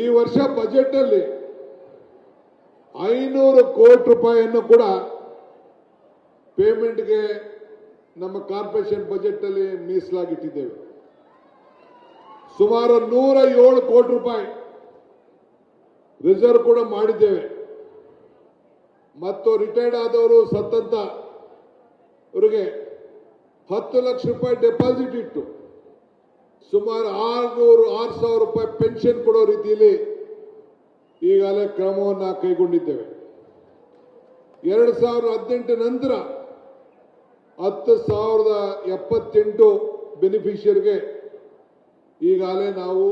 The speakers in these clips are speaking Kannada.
ಈ ವರ್ಷ ಬಜೆಟ್ ಅಲ್ಲಿ ಐನೂರು ಕೋಟಿ ರೂಪಾಯಿಯನ್ನು ಕೂಡ ಪೇಮೆಂಟ್ಗೆ ನಮ್ಮ ಕಾರ್ಪೊರೇಷನ್ ಬಜೆಟ್ ಅಲ್ಲಿ ಮೀಸಲಾಗಿಟ್ಟಿದ್ದೇವೆ. ಸುಮಾರು ನೂರ ಏಳು ಕೋಟಿ ರೂಪಾಯಿ ರಿಸರ್ವ್ ಕೂಡ ಮಾಡಿದ್ದೇವೆ. ಮತ್ತು ರಿಟೈರ್ಡ್ ಆದವರು ಸತ್ತಂತ ಅವರಿಗೆ ಹತ್ತು ಲಕ್ಷ ರೂಪಾಯಿ ಡೆಪಾಸಿಟ್ ಇಟ್ಟು ಸುಮಾರು ಆರುನೂರು, ಆರು ಸಾವಿರ ರೂಪಾಯಿ ಪೆನ್ಷನ್ ಕೊಡೋ ರೀತಿಯಲ್ಲಿ ಈಗಾಗಲೇ ಕ್ರಮವನ್ನು ಕೈಗೊಂಡಿದ್ದೇವೆ. ಎರಡು ಸಾವಿರದ ಹದಿನೆಂಟು ನಂತರ ಹತ್ತು ಸಾವಿರದ ಎಪ್ಪತ್ತೆಂಟು ಬೆನಿಫಿಷಿಯರಿಗೆ ಈಗಾಗಲೇ ನಾವು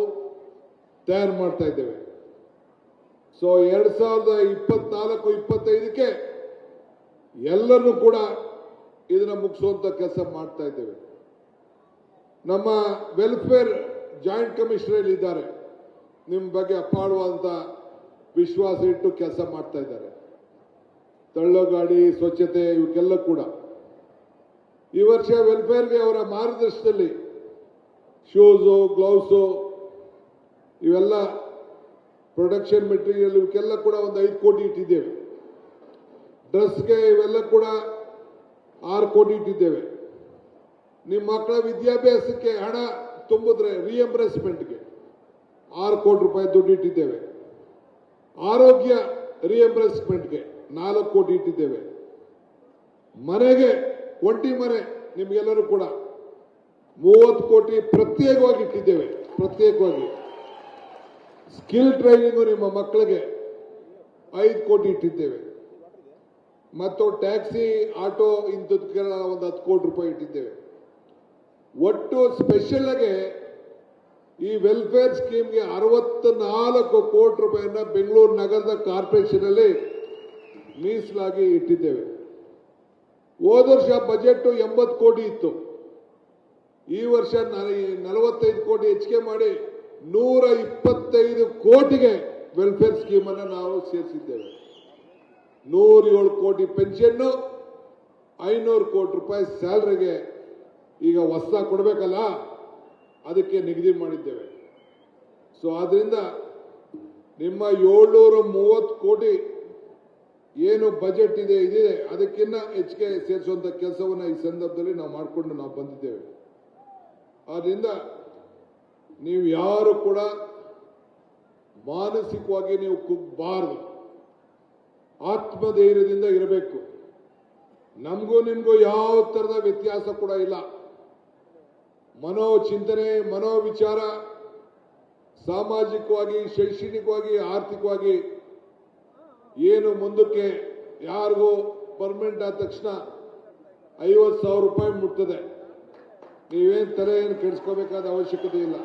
ತಯಾರು ಮಾಡ್ತಾ ಇದ್ದೇವೆ. ಸೊ ಎರಡು ಸಾವಿರದ ಇಪ್ಪತ್ನಾಲ್ಕು, ಇಪ್ಪತ್ತೈದಕ್ಕೆ ಎಲ್ಲರೂ ಕೂಡ ಇದನ್ನ ಮುಗಿಸುವಂತ ಕೆಲಸ ಮಾಡ್ತಾ ಇದ್ದೇವೆ. ನಮ್ಮ ವೆಲ್ಫೇರ್ ಜಾಯಿಂಟ್ ಕಮಿಷನರ್ ಇದ್ದಾರೆ. ನಿಮ್ಮ ಬಗ್ಗೆ ಅಪಾರವಾದಂತ ವಿಶ್ವಾಸ ಇಟ್ಟು ಕೆಲಸ ಮಾಡ್ತಾ ಇದ್ದಾರೆ. ತಳ್ಳೋ ಗಾಡಿ, ಸ್ವಚ್ಛತೆ ಇವಕ್ಕೆಲ್ಲ ಕೂಡ. ಈ ವರ್ಷ ವೆಲ್ಫೇರ್ಗೆ ಅವರ ಮಾರ್ಗದರ್ಶನದಲ್ಲಿ ಶೂಸು ಗ್ಲೌಸು ಇವೆಲ್ಲ ಪ್ರೊಡಕ್ಷನ್ ಮೆಟೀರಿಯಲ್ ಇವಕ್ಕೆಲ್ಲ ಕೂಡ ಒಂದು ಐದು ಕೋಟಿ ಇಟ್ಟಿದ್ದೇವೆ. ಡ್ರೆಸ್ಗೆ ಇವೆಲ್ಲ ಕೂಡ ಆರು ಕೋಟಿ ಇಟ್ಟಿದ್ದೇವೆ. ನಿಮ್ಮ ಮಕ್ಕಳ ವಿದ್ಯಾಭ್ಯಾಸಕ್ಕೆ ಹಣ ತುಂಬಿದ್ರೆ ರಿಎಂಬರ್ಸ್ಮೆಂಟ್ಗೆ ಆರು ಕೋಟಿ ರೂಪಾಯಿ ದುಡ್ಡು ಇಟ್ಟಿದ್ದೇವೆ. ಆರೋಗ್ಯ ರಿಎಂಬರ್ಸ್ಮೆಂಟ್ಗೆ ನಾಲ್ಕು ಕೋಟಿ ಇಟ್ಟಿದ್ದೇವೆ. ಮನೆಗೆ ಒಂಟಿ ಮನೆ ನಿಮಗೆಲ್ಲರೂ ಕೂಡ ಮೂವತ್ತು ಕೋಟಿ ಪ್ರತ್ಯೇಕವಾಗಿ ಇಟ್ಟಿದ್ದೇವೆ, ಪ್ರತ್ಯೇಕವಾಗಿ. ಸ್ಕಿಲ್ ಟ್ರೈನಿಂಗು ನಿಮ್ಮ ಮಕ್ಕಳಿಗೆ ಐದು ಕೋಟಿ ಇಟ್ಟಿದ್ದೇವೆ. ಮತ್ತು ಟ್ಯಾಕ್ಸಿ ಆಟೋ ಇಂಥದಕ್ಕೆಲ್ಲ ಒಂದು ಹತ್ತು ಕೋಟಿ ರೂಪಾಯಿ ಇಟ್ಟಿದ್ದೇವೆ. ಒಟ್ಟು ಸ್ಪೆಷಲ್ ಆಗಿ ಈ ವೆಲ್ಫೇರ್ ಸ್ಕೀಮ್ಗೆ ಅರವತ್ತ ನಾಲ್ಕು ಕೋಟಿ ರೂಪಾಯಿಯನ್ನ ಬೆಂಗಳೂರು ನಗರದ ಕಾರ್ಪೊರೇಷನ್ ಅಲ್ಲಿ ಮೀಸಲಾಗಿ ಇಟ್ಟಿದ್ದೇವೆ. ಹೋದ ವರ್ಷ ಬಜೆಟ್ ಎಂಬತ್ತು ಕೋಟಿ ಇತ್ತು. ಈ ವರ್ಷ ನಲವತ್ತೈದು ಕೋಟಿ ಹೆಚ್ಚಿಗೆ ಮಾಡಿ ನೂರ ಇಪ್ಪತ್ತೈದು ಕೋಟಿಗೆ ವೆಲ್ಫೇರ್ ಸ್ಕೀಮ್ ಅನ್ನು ನಾವು ಸೇರಿಸಿದ್ದೇವೆ. ನೂರ ಏಳು ಕೋಟಿ ಪೆನ್ಷನ್ನು ಐನೂರು ಕೋಟಿ ರೂಪಾಯಿ ಸ್ಯಾಲ್ರಿಗೆ ಈಗ ಹೊಸ ಕೊಡಬೇಕಲ್ಲ? ಅದಕ್ಕೆ ನಿಗದಿ ಮಾಡಿದ್ದೇವೆ. ಸೊ ಆದ್ರಿಂದ ನಿಮ್ಮ ಏಳ್ನೂರ ಮೂವತ್ತು ಕೋಟಿ ಏನು ಬಜೆಟ್ ಇದೆ ಇದಿದೆ ಅದಕ್ಕಿಂತ ಹೆಚ್ಚಿಗೆ ಸೇರಿಸುವಂತ ಕೆಲಸವನ್ನ ಈ ಸಂದರ್ಭದಲ್ಲಿ ನಾವು ಮಾಡಿಕೊಂಡು ನಾವು ಬಂದಿದ್ದೇವೆ. ಆದ್ರಿಂದ ನೀವು ಯಾರು ಕೂಡ ಮಾನಸಿಕವಾಗಿ ನೀವು ಕುಗ್ಬಾರದು. ಆತ್ಮಧೈರ್ಯದಿಂದ ಇರಬೇಕು. ನಮಗೂ ನಿಮಗೂ ಯಾವ ತರದ ವ್ಯತ್ಯಾಸ ಕೂಡ ಇಲ್ಲ. ಮನೋಚಿಂತನೆ, ಮನೋವಿಚಾರ, ಸಾಮಾಜಿಕವಾಗಿ, ಶೈಕ್ಷಣಿಕವಾಗಿ, ಆರ್ಥಿಕವಾಗಿ ಏನು ಮುಂದಕ್ಕೆ ಯಾರಿಗೂ ಪರ್ಮನೆಂಟ್ ಆದ ತಕ್ಷಣ ಐವತ್ತು ಸಾವಿರ ರೂಪಾಯಿ ಮುಟ್ತದೆ. ನೀವೇನು ತಲೆ ಏನು ಕೆಡಿಸ್ಕೋಬೇಕಾದ ಅವಶ್ಯಕತೆ ಇಲ್ಲ.